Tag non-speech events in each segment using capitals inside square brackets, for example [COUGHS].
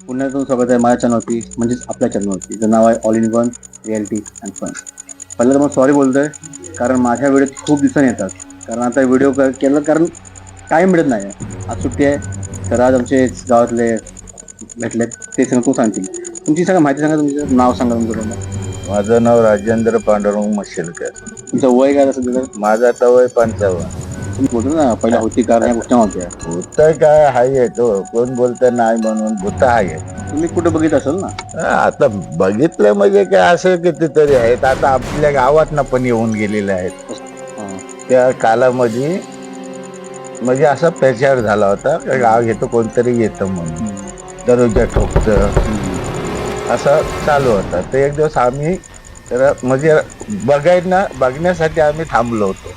पुन्हा तुमचं स्वागत आहे माझ्या चॅनलवरती म्हणजेच आपल्या चॅनलवरती ज्याचं नाव आहे all in one reality and fun पहिलं तर मग सॉरी बोलतोय कारण माझ्या व्हिडिओ खूप दिवसांनी येतात. कारण आता व्हिडिओ केलं कारण टाईम मिळत नाही. आज सुट्टी आहे तर आज आमचे गावातले भेटलेत ते सांगा तू सांगतील तुमची सांगा माहिती सांगा तुमचं नाव सांगा तुमचं. माझं नाव राजेंद्र पांडुरंग मशिलकर. तुमचं वय काय असेल तर माझं आता वय पंचावन्न. तुम्ही बोलतो ना पहिला होती कारण गोष्टी भूत काय हाय आहे तो. कोण बोलत नाही म्हणून भूत हाय आहे. तुम्ही कुठं बघित असाल ना? हा, आता बघितलं म्हणजे काय असं कितीतरी आहेत. आता आपल्या गावात ना पण येऊन गेलेले आहेत. हां. त्या कालामध्ये म्हणजे असा प्रचार झाला होता का गाव घेतो कोणतरी येतं म्हणून. दररोजा ठोकतं. असं चालू होता. ते एक दिवस आम्ही तर म्हणजे बघायला बघण्यासाठी आम्ही थांबलो होतो.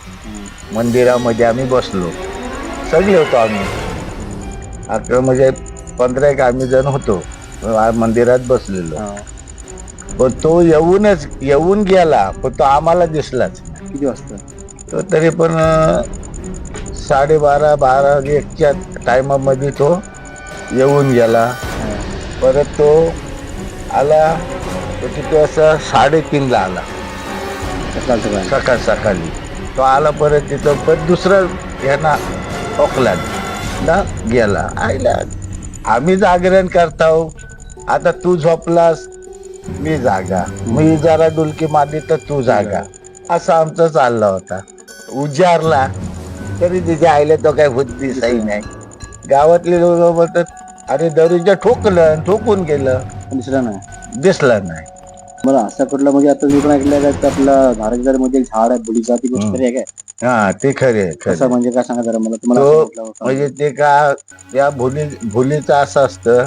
मंदिरामध्ये आम्ही बसलो. सगळे होतो आम्ही. आता म्हणजे पंधरा एक आम्ही जण होतो. मंदिरात बसलेलो. पण तो येऊनच येऊन गेला पण तो आम्हाला दिसलाच. किती वाजता? तो तरी पण साडेबारा बारा एकच्या टायमामध्ये तो येऊन गेला. परत तो आला तो तिथे असं साडेतीनला आला. सकाळ सकाळ. सकाळ सकाळी. तो आला परत तिथं पण दुसरं ह्यांना ओकला ना गेला. आईला आम्ही जागरण करताव. आता तू झोपलास मी जागा. मी जरा डुलकी मारली तर तू जागा. असं आमचं चाललं होता. उजारला तरी तिच्या आईला तो काही बुद्धी सही नाही. गावातले लोक म्हणतात अरे दरुजा ठोकलं आणि ठोकून गेलं. दिसलं नाही. दिसलं नाही. मला असा कुठला म्हणजे आता मी पण ऐकलं काय आपला धारावीच्या मध्ये एक झाड आहे बुडीचा ती गोष्ट खरी आहे काय हा ते खरे कसं म्हणजे काय सांगा जरा मला तुम्हाला तो असं वाटलं होतं. म्हणजे ते का या भुली भुलीचं असं असतं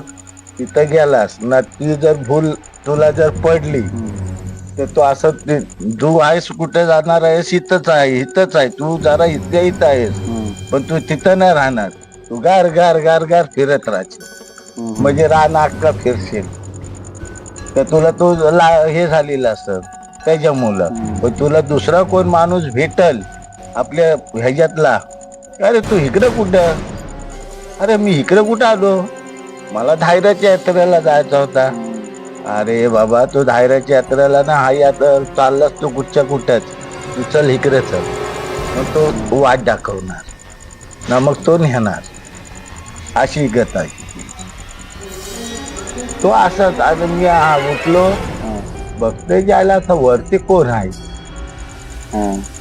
तिथं गेलास ना ती जर भूल तुला जर पडली हम्म. तर तो असं ते तू आहेस कुठे जाणार आहेस इथंच आहे इथंच आहे तू जरा इथे इथं आहेस हम्म. पण तू तिथं नाही राहणार तू गार गार गार गार फिरत राहशील हम्म. म्हणजे रान अख्खा फिरशील तर तुला तो ला हे झालेलं असत. त्याच्यामुळं. पण तुला दुसरा कोण माणूस भेटल आपल्या ह्याच्यातला? अरे तू इकडं कुठं? अरे मी इकडं कुठं आलो? मला धायराच्या यात्रेला जायचा होता. अरे बाबा तू धायराच्या यात्रेला ना हा यात्रा चाललास तू कुठच्या कुठंच तू चल इकडे चल. मग तो वाट दाखवणार. ना मग तो नेणार. अशी गत आहे. तो असाच. आता मी हा उठलो. बघतोय जायला आता वरती कोण आहे.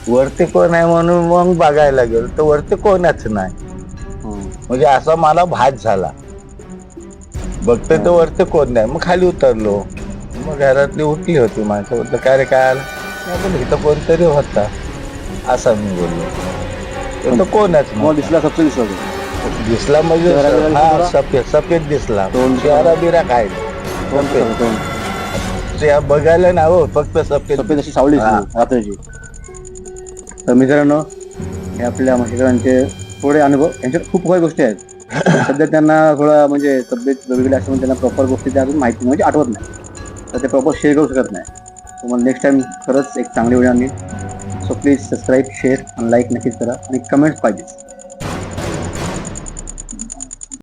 वरती कोण आहे म्हणून मग बघायला गेलो. तर वरती कोणच नाही. म्हणजे असा मला भात झाला. बघतोय तर वरती कोण नाही. मग खाली उतरलो. मग घरातली उठली होती माणसं. म्हटलं काय रे काय आलं? पण इथं कोणतरी होता. असा मी बोललो. तर तो कोणच नव्हता. दिसला सबसे दिसला. दिसला म्हणजे हा? सफेद सफेद दिसला. चेहरा बिरा काय? तोंड सफेद. कसं तोंड? ते बघायला ना हो फक्त सफेद. सफेद अशी सावली. रात्रीची. तर मित्रांनो हे आपल्या म्हशीकरांचे थोडे अनुभव यांच्यात खूप काही गोष्टी आहेत. [COUGHS] सध्या त्यांना थोडा म्हणजे तब्येत वेगळी असल्यामुळे त्यांना प्रॉपर गोष्टी त्या अजून माहिती म्हणजे आठवत नाही. तर ते प्रॉपर शेअर करू शकत नाही. तर मग नेक्स्ट टाइम खरंच एक चांगली व्हिडिओ आणली. सो प्लीज सबस्क्राईब शेअर आणि लाईक नक्कीच करा. आणि कमेंट्स पाहिजे